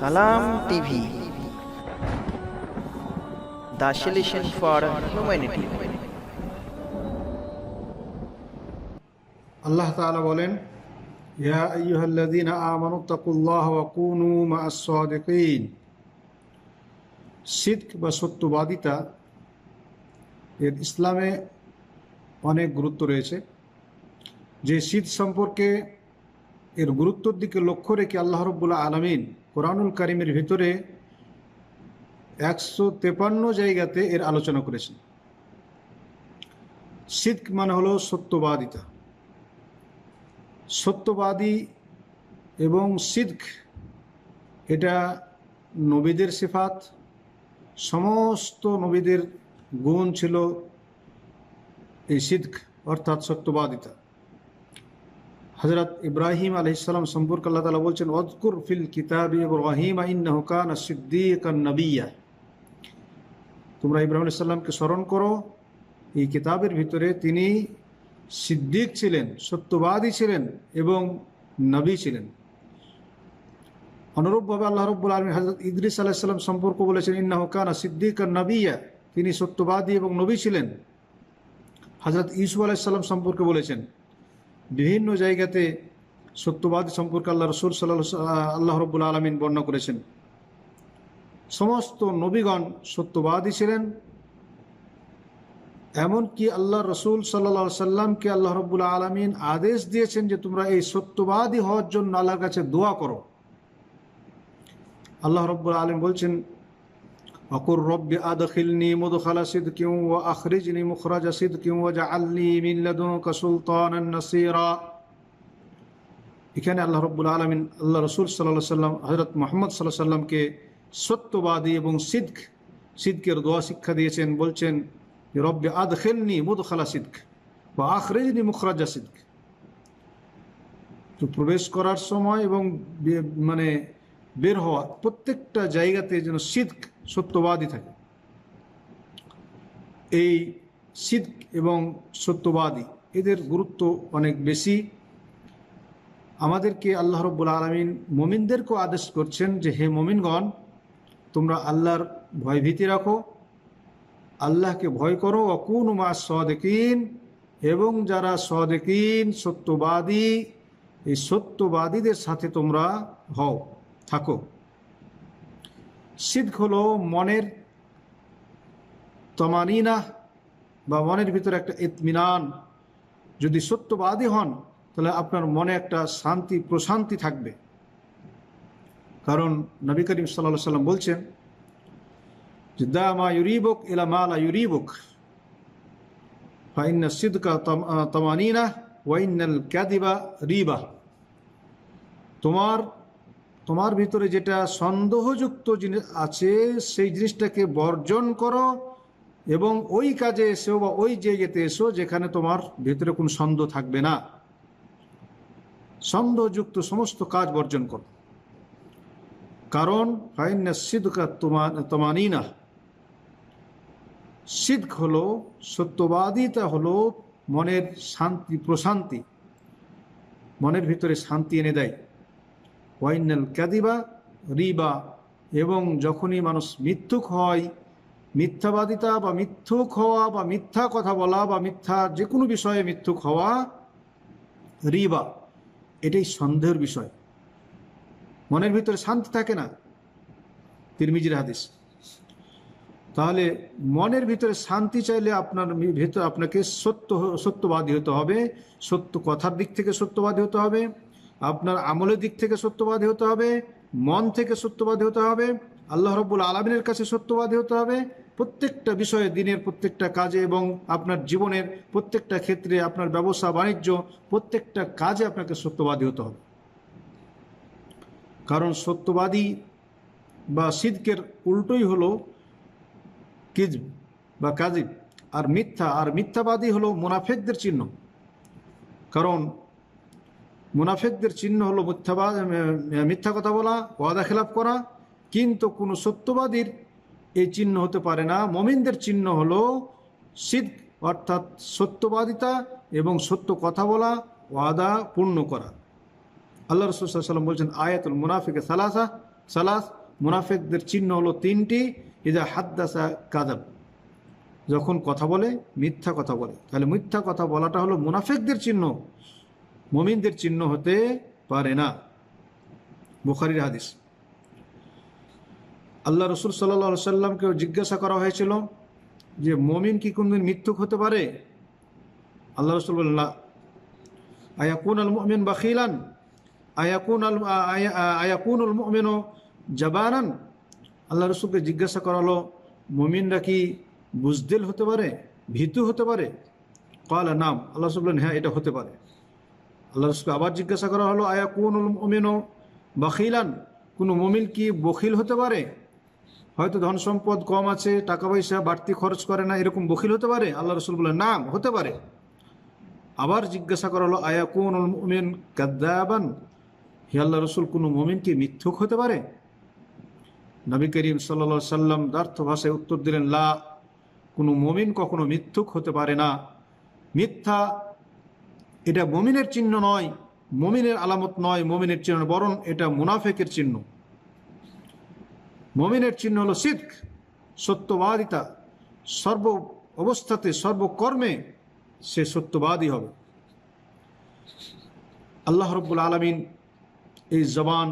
Salam TV. The solution for humanity. আল্লাহ তাআলা বলেন, ইয়া আইয়ুহাল্লাযীনা আমানু তাকুল্লাহ ওয়া কুনু মা'আস সাদিকিন। সিদক বা সত্যবাদিতা, এর ইসলামে অনেক গুরুত্ব রয়েছে। যে শীত সম্পর্কে এর গুরুত্বর দিকে লক্ষ্য রেখে আল্লাহ রব্বুল্লাহ আলমিন কোরআনুল কারিমের ভিতরে একশো তেপান্ন জায়গাতে এর আলোচনা করেছেন। সিদ্ক মানে হলো সত্যবাদিতা। সত্যবাদী এবং সিদ্ক, এটা নবীদের সিফাত, সমস্ত নবীদের গুণ ছিল এই সিদ্ক, অর্থাৎ সত্যবাদিতা। হজরত ইব্রাহিম আলহিসাম সম্পর্কে আল্লাহ তালা বলছেন অদকুর ফিল কিতাবি ইব্রাহিম কানা সিদ্দিকান নবিয়া। তোমরা ইব্রাহিম আলাইসাল্লামকে স্মরণ করো, এই কিতাবের ভিতরে তিনি সিদ্দিক ছিলেন, সত্যবাদী ছিলেন এবং নবী ছিলেন। অনুরূপভাবে আল্লাহ রব্বুল আলমী হজরত ইদ্রিস আলাহিসাল্লাম সম্পর্ক বলেছেন, ইন্নাহু কানা সিদ্দিক আর নবিয়া। তিনি সত্যবাদী এবং নবী ছিলেন। হজরত ইসু আলাইসাল্লাম সম্পর্কে বলেছেন বিভিন্ন জায়গাতে সত্যবাদী সম্পর্কে আল্লাহ রসুল সাল্লাহ আল্লাহ রব্বুল আলমিন বর্ণনা করেছেন। সমস্ত নবীগণ সত্যবাদী ছিলেন, এমনকি আল্লাহ রসুল সাল্লা সাল্লামকে আল্লাহ রব্বুল আলমিন আদেশ দিয়েছেন যে তোমরা এই সত্যবাদী হওয়ার জন্য আল্লাহর কাছে দোয়া করো। আল্লাহ রব্বুল আলম বলছেন রব্বি আদখিলনি মুদখালা সিদকিউ ওয়া আখরিজনি মুখরাজা সিদকিউ ওয়া জাআলনি মিন লাদুনকা সুলতানান নাসীরা এখানে আল্লাহ রব্বুল আলমিন আল্লাহ রসুল সাল্লাহ সাল্লাম হজরত মোহাম্মদ সাল্লাহ সাল্লামকে সত্যবাদী এবং সিদ্ক, সিদ্কের দোয়া শিক্ষা দিয়েছেন, বলছেন, রব্বে আদ খেলনি মুদখালা সিদ্ক বা আখরেজনি মুখরাজা সিদ্ক। তো প্রবেশ করার সময় এবং মানে বের হওয়া প্রত্যেকটা জায়গাতে যেন সিদ্ক সত্যবাদী থাকে। এই সিদ্ক এবং সত্যবাদী, এদের গুরুত্ব অনেক বেশি। আমাদেরকে আল্লাহ রব্বুল আলমিন মমিনদেরকেও আদেশ করছেন যে, হে মমিনগণ, তোমরা আল্লাহর ভয়ভীতি রাখো, আল্লাহকে ভয় করো অকুন মা সদেকিন, এবং যারা সদেকিন, সত্যবাদী, এই সত্যবাদীদের সাথে তোমরা হও। থাকো। সিদ্ধ হলো মনের তমানিনা বা মনের ভিতরে একটা ইতমিনান। যদি সত্যবাদী হন, তাহলে আপনার মনে একটা শান্তি, প্রশান্তি থাকবে। কারণ নবী করিম সাল্লা সাল্লাম বলছেন যে দা মা ইউরিবুক ইলা মা লা ইউরিবুক। ফাইন্না সিদকা তমানিনা ওয়াইনাল ক্যাদিবা রিবা। তোমার তোমার ভিতরে যেটা সন্দেহযুক্ত জিনিস আছে, সেই জিনিসটাকে বর্জন করো এবং ওই কাজে এসো বা ওই জায়গাতে এসো যেখানে তোমার ভিতরে কোনো সন্দেহ থাকবে না। সন্দেহযুক্ত সমস্ত কাজ বর্জন করো। কারণ, ফাইন্না সিদকা তমানিনা। সিদ্ক হলো সত্যবাদিতা হলো মনের শান্তি, প্রশান্তি। মনের ভিতরে শান্তি এনে দেয়। ওয়াইনাল ক্যাদিবা রিবা, এবং যখনই মানুষ মিথ্যুক হয়, মিথ্যাবাদিতা বা মিথ্যুক হওয়া বা মিথ্যা কথা বলা বা মিথ্যা যে কোনো বিষয়ে মিথ্যুক হওয়া রিবা, এটাই সন্দেহের বিষয়। মনের ভিতরে শান্তি থাকে না, তিরমিজির হাদিস। তাহলে মনের ভিতরে শান্তি চাইলে আপনার ভিতরে আপনাকে সত্য, সত্যবাদী হতে হবে, সত্য কথার দিক থেকে সত্যবাদী হতে হবে। আপনার আমলের দিক থেকে সত্যবাদী হতে হবে, মন থেকে সত্যবাদী হতে হবে, আল্লাহ রব্বুল আলমিনের কাছে সত্যবাদী হতে হবে। প্রত্যেকটা বিষয়ে দিনের প্রত্যেকটা কাজে এবং আপনার জীবনের প্রত্যেকটা ক্ষেত্রে আপনার ব্যবসা, বাণিজ্য, প্রত্যেকটা কাজে আপনাকে সত্যবাদী হতে হবে। কারণ সত্যবাদী বা সিদ্কের উল্টোই হলো কিজ বা কাজিব আর মিথ্যা, আর মিথ্যাবাদী হলো মুনাফেকদের চিহ্ন। কারণ মুনাফেকদের চিহ্ন হলো মিথ্যাবাদ মিথ্যা কথা বলা, ওয়াদা খেলাপ করা। কিন্তু কোনো সত্যবাদীর এই চিহ্ন হতে পারে না। মমিনদের চিহ্ন হলো সিদ অর্থাৎ সত্যবাদিতা এবং সত্য কথা বলা, ওয়াদা পূর্ণ করা। আল্লাহ রসুল সাল্লাম বলছেন, আয়াতুল মুনাফিকে সালাসা, সালাস, মুনাফেকদের চিহ্ন হলো তিনটি। ইদা হাদ্দাসা কাদাব যখন কথা বলে, মিথ্যা কথা বলে। তাহলে মিথ্যা কথা বলাটা হলো মুনাফেকদের চিহ্ন। মমিনদের চিহ্ন হতে পারে না। বুখারির হাদিস। আল্লাহ রসুল সাল্লা সাল্লামকে জিজ্ঞাসা করা হয়েছিল যে মমিন কি কোনদিন মৃত্যুক হতে পারে? আল্লাহ রসুল বললেন না আয়াকুন আল মুমিন বাখিলান? আয়াকুন আল আয়া- আয়াকুন আল মুমিন জবানান? আল্লাহ রসুলকে জিজ্ঞাসা করা হলো মমিনরা কি বুজদিল হতে পারে? ভীতু হতে পারে? কলা নাম। আল্লাহ রসুল বললেন হ্যাঁ এটা হতে পারে। আল্লাহ আবার জিজ্ঞাসা করা হলো আয়াকুন আল মুমিন? বাখিলান কোনো মমিন কি বখিল হতে পারে? হয়তো ধন সম্পদ কম আছে, টাকা পয়সা বাড়তি খরচ করে না, এরকম বখিল হতে পারে? আল্লাহ রসুল বলে নাম হতে পারে। আবার জিজ্ঞাসা করা হলো আয়াকুন মুমিন কাদ্দাবান? হে আল্লাহ রসুল, কোনো মমিন কি মিথ্যুক হতে পারে? নবী করিম সাল্লা সাল্লাম দার্থ ভাষায় উত্তর দিলেন, লা, কোনো মমিন কখনো মিথ্যুক হতে পারে না। মিথ্যা এটা মমিনের চিহ্ন নয়, মমিনের আলামত নয়, মমিনের চিহ্ন বরং এটা মুনাফেকের চিহ্ন। মমিনের চিহ্ন হলো সিদ্ক, সত্যবাদিতা। সর্ব অবস্থাতে, সর্বকর্মে সে সত্যবাদী হবে। আল্লাহ রব্বুল আলমিন এই জবান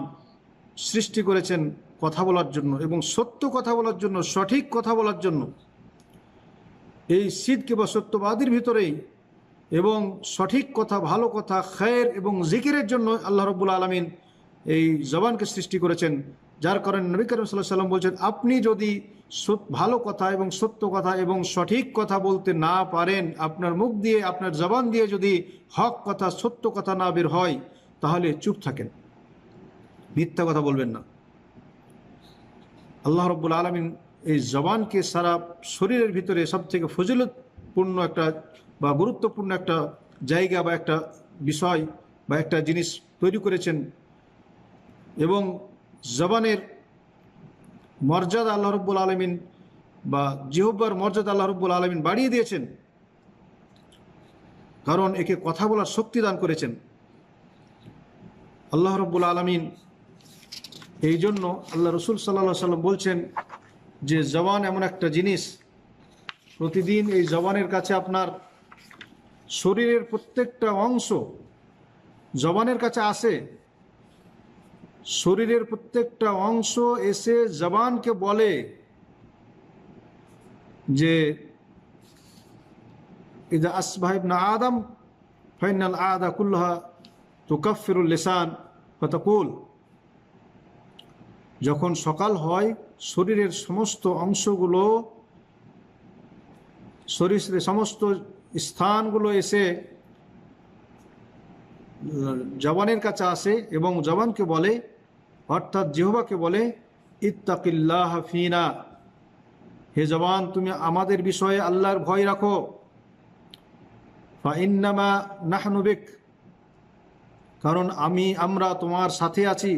সৃষ্টি করেছেন কথা বলার জন্য এবং সত্য কথা বলার জন্য, সঠিক কথা বলার জন্য। এই সিদকে বা সত্যবাদীর ভিতরেই এবং সঠিক কথা, ভালো কথা, খায়ের এবং জিকিরের জন্য আল্লাহ রব্বুল আলমিন এই জবানকে সৃষ্টি করেছেন। যার কারণে নবী করিম সাল্লাহ সাল্লাম বলছেন, আপনি যদি ভালো কথা এবং সত্য কথা এবং সঠিক কথা বলতে না পারেন, আপনার মুখ দিয়ে, আপনার জবান দিয়ে যদি হক কথা, সত্য কথা না বের হয়, তাহলে চুপ থাকেন। মিথ্যা কথা বলবেন না। আল্লাহ রব্বুল আলমিন এই জবানকে সারা শরীরের ভিতরে সব থেকে ফজিলতপূর্ণ একটা বা গুরুত্বপূর্ণ একটা জায়গা বা একটা বিষয় বা একটা জিনিস তৈরি করেছেন এবং জবানের মর্যাদা আল্লাহ রব্বুল আলমিন বা জিহব্বার মর্যাদা আল্লাহ রব্বুল আলমিন বাড়িয়ে দিয়েছেন। কারণ একে কথা বলার শক্তি দান করেছেন। আল্লাহ রব্বুল আলমিন এই জন্য আল্লাহ রসুল সাল্লাহ সাল্লাম বলছেন যে জবান এমন একটা জিনিস, প্রতিদিন এই জবানের কাছে আপনার শরীরের প্রত্যেকটা অংশ জবানের কাছে আসে, শরীরের প্রত্যেকটা অংশ এসে জবানকে বলে যে, ইদা না আদম, ফাইনাল আদা কুল্লাহা তুকাফিরুল লিসান ফতাকুল। যখন সকাল হয়, শরীরের সমস্ত অংশগুলো, শরীরের সমস্ত স্থানগুলো এসে, জবানের কাছে আসে এবং জবানকে বলে, অর্থাৎ জিহবাকে বলে, ইত্তাকিল্লাহ ফিনা। হে জবান, তুমি আমাদের বিষয়ে আল্লাহর ভয় রাখো। ফাইন্নামা নাহনুবিক কারণ আমি, আমরা তোমার সাথে আছি।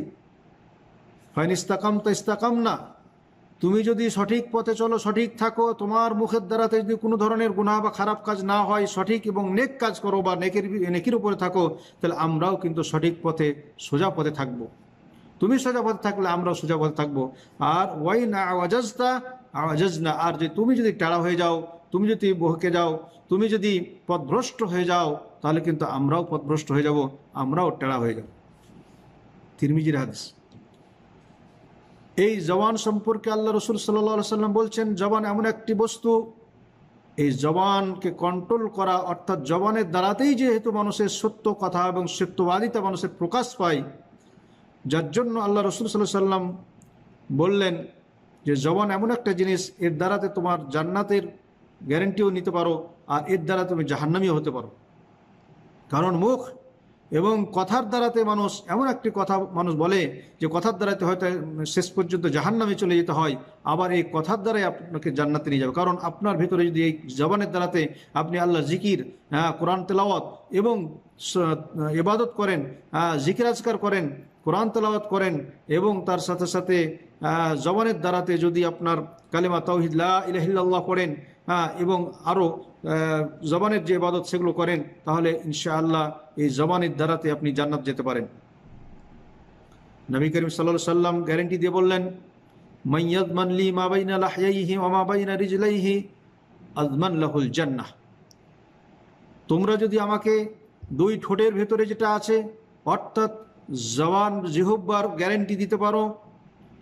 ফাইন ইস্তাকাম তা ইস্তাকাম না তুমি যদি সঠিক পথে চলো, সঠিক থাকো, তোমার মুখের দ্বারাতে যদি কোনো ধরনের গুনাহ বা খারাপ কাজ না হয়, সঠিক এবং নেক কাজ করো বা নেকের নেকির উপরে থাকো, তাহলে আমরাও কিন্তু সঠিক পথে, সোজা পথে থাকব। তুমি সোজা পথে থাকলে আমরাও সোজা পথে থাকব। আর ওয়াই না আওয়াজাজতা আওয়াজাজ না আর যে তুমি যদি টাড়া হয়ে যাও, তুমি যদি বহকে যাও, তুমি যদি পথভ্রষ্ট হয়ে যাও, তাহলে কিন্তু আমরাও পথভ্রষ্ট হয়ে যাব, আমরাও টেড়া হয়ে যাব। তিরমিজির হাদিস। এই জবান সম্পর্কে আল্লাহ রসুল সাল্লাহ সাল্লাম বলছেন, জবান এমন একটি বস্তু, এই জবানকে কন্ট্রোল করা অর্থাৎ জবানের দ্বারাতেই যেহেতু মানুষের সত্য কথা এবং সত্যবাদিতা মানুষের প্রকাশ পায়, যার জন্য আল্লাহ রসুল সাল্লাহ সাল্লাম বললেন যে, জবান এমন একটা জিনিস, এর দ্বারাতে তোমার জান্নাতের গ্যারেন্টিও নিতে পারো, আর এর দ্বারা তুমি জাহান্নামিও হতে পারো। কারণ মুখ এবং কথার দ্বারাতে মানুষ, এমন একটি কথা মানুষ বলে যে কথার দ্বারাতে হয়তো শেষ পর্যন্ত জাহান নামে চলে যেতে হয়, আবার এই কথার দ্বারাই আপনাকে জান্নাতে নিয়ে যাবে। কারণ আপনার ভেতরে যদি এই জবানের দ্বারাতে আপনি আল্লাহ জিকির হ্যাঁ কোরআন তেলাওয়াত এবং ইবাদত করেন জিকির আজকার করেন, কোরআন তেলাওয়াত করেন এবং তার সাথে সাথে জবানের দ্বারাতে যদি আপনার কালিমা তৌহিদুল্লাহ ইলাহিল্লাহ হ্যাঁ এবং আরও জবানের যে ইবাদত সেগুলো করেন, তাহলে ইনশাআল্লাহ এই জবানের দ্বারাতে আপনি জান্নাত যেতে পারেন। নবী করিম সাল্লা সাল্লাম গ্যারেন্টি দিয়ে বললেন মাইয়াদ মানলি মা বাইনা লাহিয়াইহি ওমা বাইনা রিজলাইহি আজমান লাহুল জান্নাহ। তোমরা যদি আমাকে দুই ঠোঁটের ভেতরে যেটা আছে অর্থাৎ জবান জিহব্বার গ্যারেন্টি দিতে পারো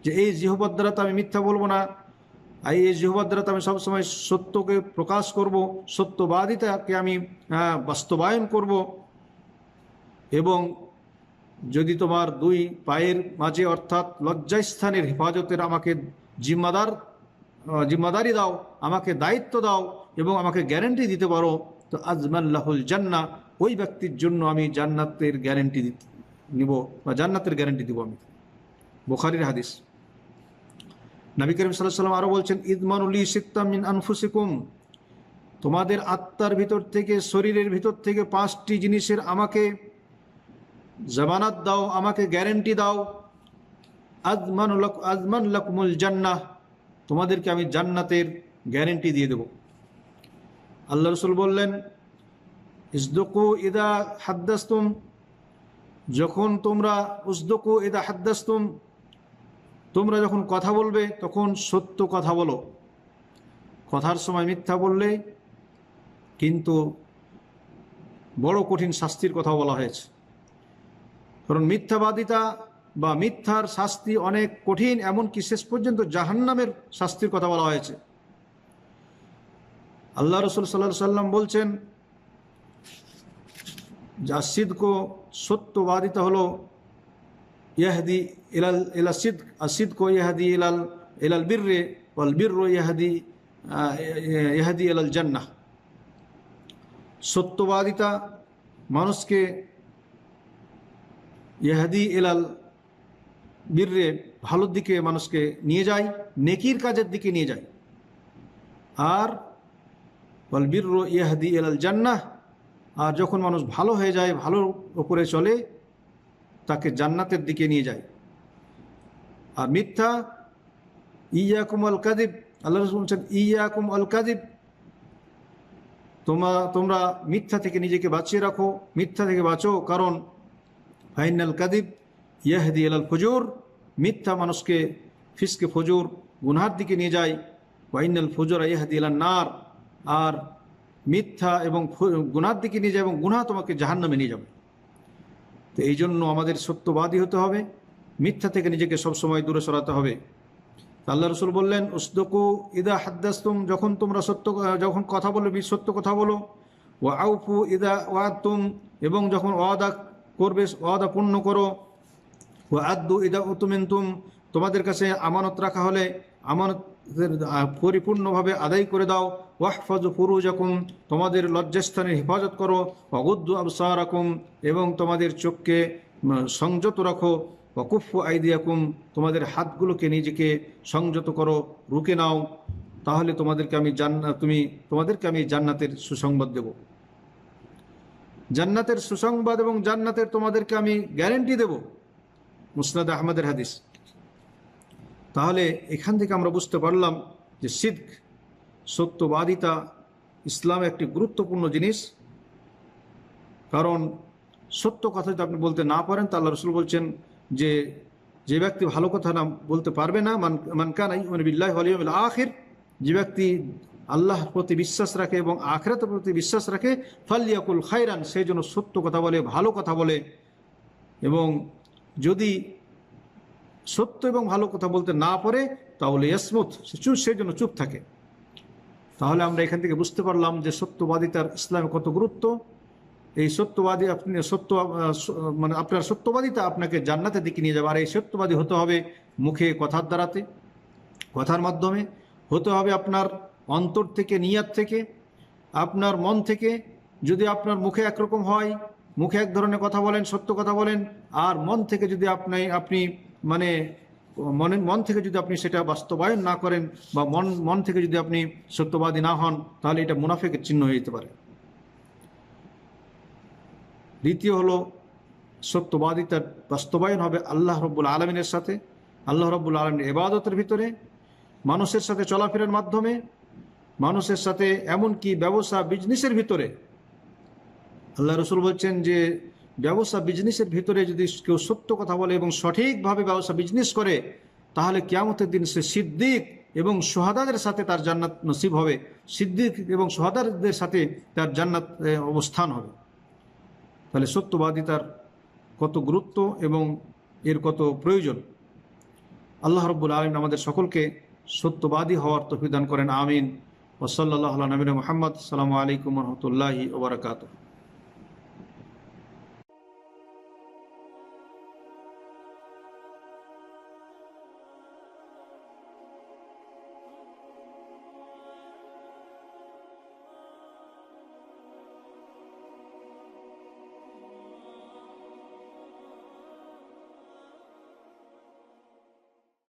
যে এই জিহব্বার দ্বারা তো আমি মিথ্যা বলব না। আর এই জিহব্বার দ্বারা তো আমি সবসময় সত্যকে প্রকাশ করব সত্যবাদিতাকে আমি আহ, বাস্তবায়ন করব। এবং যদি তোমার দুই পায়ের মাঝে অর্থাৎ লজ্জাস্থানের হেফাজতের আমাকে জিম্মাদার জিম্মাদারি দাও আমাকে দায়িত্ব দাও এবং আমাকে গ্যারেন্টি দিতে পারো তো আজমাল্লাহুল জান্না ওই ব্যক্তির জন্য আমি জান্নাতের গ্যারেন্টি নিব, বা জান্নাতের গ্যারেন্টি দিব আমি। বোখারির হাদিস। নবী করিম সাল্লাহ সাল্লাম আরও বলছেন ইদমানুলি সিত্তামিন আনফুসিকুম। তোমাদের আত্মার ভিতর থেকে, শরীরের ভিতর থেকে পাঁচটি জিনিসের আমাকে জামানাত দাও, আমাকে গ্যারেন্টি দাও। আজমান আজমান লকমুল জান্নাহ, তোমাদেরকে আমি জান্নাতের গ্যারেন্টি দিয়ে দেব। আল্লাহ রসুল বললেন ইসদকু ইদা হাদ্দাস্তুম, যখন তোমরা উসদকু ইদা হাদ্দাস্তুম, তোমরা যখন কথা বলবে, তখন সত্য কথা বলো। কথার সময় মিথ্যা বললে কিন্তু বড় কঠিন শাস্তির কথা বলা হয়েছে। কারণ মিথ্যাবাদিতা বা মিথ্যার শাস্তি অনেক কঠিন, এমনকি শেষ পর্যন্ত জাহান্নামের শাস্তির কথা বলা হয়েছে। আল্লাহ রসুল সাল্লাহ সাল্লাম বলছেন যা সিদ্ধ সত্যবাদিতা হলো ইয়াহদি ইলাল ইলা সিদ আসিদ কো ইয়াহদি ইলাল ইলাল বীররে ওয়াল বীর্র ইয়াহদি আহ, ইয়াহদি ইলাল জান্নাহ সত্যবাদিতা মানুষকে ইহাদি এলাল বীররে ভালোর দিকে মানুষকে নিয়ে যায় নেকির কাজের দিকে নিয়ে যায় আর বল বীর ইহাদি এলাল জান্নাহ আর যখন মানুষ ভালো হয়ে যায়, ভালোর ওপরে চলে, তাকে জান্নাতের দিকে নিয়ে যায়। আর মিথ্যা, ইয়াকুম আল কাদিব আল্লাহ রসুল বলছেন, ইয়াকুম আল কাদিব তোমরা তোমরা মিথ্যা থেকে নিজেকে বাঁচিয়ে রাখো, মিথ্যা থেকে বাঁচো। কারণ, ফাইনাল কাদিব ইয়াহদি আল ফজুর মিথ্যা মানুষকে ফিসকে ফজুর, গুনহার দিকে নিয়ে যায়। ওয়াইনাল ফজুর ইয়াহদি আল নার আর মিথ্যা এবং গুনার দিকে নিয়ে যায় এবং গুনাহ তোমাকে জাহান্নামে নিয়ে যাবে। তো এই জন্য আমাদের সত্যবাদী হতে হবে, মিথ্যা থেকে নিজেকে সবসময় দূরে সরাতে হবে। আল্লাহ রসুল বললেন, উসদকু ইদা হাদ্দাস্তুম যখন তোমরা সত্য যখন কথা বলো সত্য কথা বলো ও আউফু ইদা ওয়াতুম এবং যখন ওয়াদা করবে, ওয়াদা পূর্ণ করো ও আদু ইদা উতুমিন্তুম তোমাদের কাছে আমানত রাখা হলে আমানত পরিপূর্ণভাবে আদায় করে দাও। ওয়াহফাজ ফুরুজাকুম, তোমাদের লজ্জাস্থানের হেফাজত করো অগুদ্দু আবসারাকুম, এবং তোমাদের চোখকে সংযত রাখো ওকুফু আইদিয়াকুম, তোমাদের হাতগুলোকে নিজেকে সংযত করো রুকে নাও, তাহলে তোমাদেরকে আমি জান্না, তুমি, তোমাদেরকে আমি জান্নাতের সুসংবাদ দেব। জান্নাতের সুসংবাদ এবং জান্নাতের তোমাদেরকে আমি গ্যারেন্টি দেব, মুসনাদ আহমদের হাদিস। তাহলে এখান থেকে আমরা বুঝতে পারলাম যে সিদ্ক সত্যবাদিতা ইসলাম একটি গুরুত্বপূর্ণ জিনিস। কারণ সত্য কথা যদি আপনি বলতে না পারেন, তা রসুল বলছেন যে যে ব্যক্তি ভালো কথা না বলতে পারবে না, মান মানকান মানে বিল্লাহ আলিয়মিল আখির, যে ব্যক্তি আল্লাহর প্রতি বিশ্বাস রাখে এবং আখরাতের প্রতি বিশ্বাস রাখে ফালিয়াকুল খাইরান সেই জন্য সত্য কথা বলে, ভালো কথা বলে। এবং যদি সত্য এবং ভালো কথা বলতে না পারে, তাহলে ইয়াসমুত, সে সেই জন্য চুপ থাকে। তাহলে আমরা এখান থেকে বুঝতে পারলাম যে সত্যবাদিতার ইসলামে কত গুরুত্ব। এই সত্যবাদী আপনি, সত্য মানে আপনার সত্যবাদিতা আপনাকে জান্নাতের দিকে নিয়ে যাবে। আর এই সত্যবাদী হতে হবে মুখে কথার দ্বারাতে, কথার মাধ্যমে। হতে হবে আপনার অন্তর থেকে, নিয়াত থেকে, আপনার মন থেকে। যদি আপনার মুখে একরকম হয়, মুখে এক ধরনের কথা বলেন, সত্য কথা বলেন, আর মন থেকে যদি আপনি আপনি মানে মনের মন থেকে যদি আপনি সেটা বাস্তবায়ন না করেন বা মন মন থেকে যদি আপনি সত্যবাদী না হন, তাহলে এটা মুনাফেকের চিহ্ন হয়ে যেতে পারে। দ্বিতীয় হলো, সত্যবাদিতার বাস্তবায়ন হবে আল্লাহ রব্বুল আলমিনের সাথে। আল্লাহ রব্বুল আলমিনের এবাদতের ভিতরে, মানুষের সাথে চলাফেরার মাধ্যমে, মানুষের সাথে এমনকি ব্যবসা বিজনেসের ভিতরে। আল্লাহ রসুল বলছেন যে ব্যবসা বিজনেসের ভিতরে যদি কেউ সত্য কথা বলে এবং সঠিকভাবে ব্যবসা বিজনেস করে, তাহলে কিয়ামতের দিন সে সিদ্দিক এবং সোহাদাদের সাথে তার জান্নাত নসিব হবে। সিদ্দিক এবং সোহাদারদের সাথে তার জান্নাত অবস্থান হবে। তাহলে সত্যবাদিতার কত গুরুত্ব এবং এর কত প্রয়োজন। আল্লাহ রব্বুল আলম আমাদের সকলকে সত্যবাদী হওয়ার তফিদান করেন। আমিন। ওসল্লাহ নবীন মোহাম্মদ। সালামু আলাইকুম রহমতুল্লাহি ওবরাকাতুহ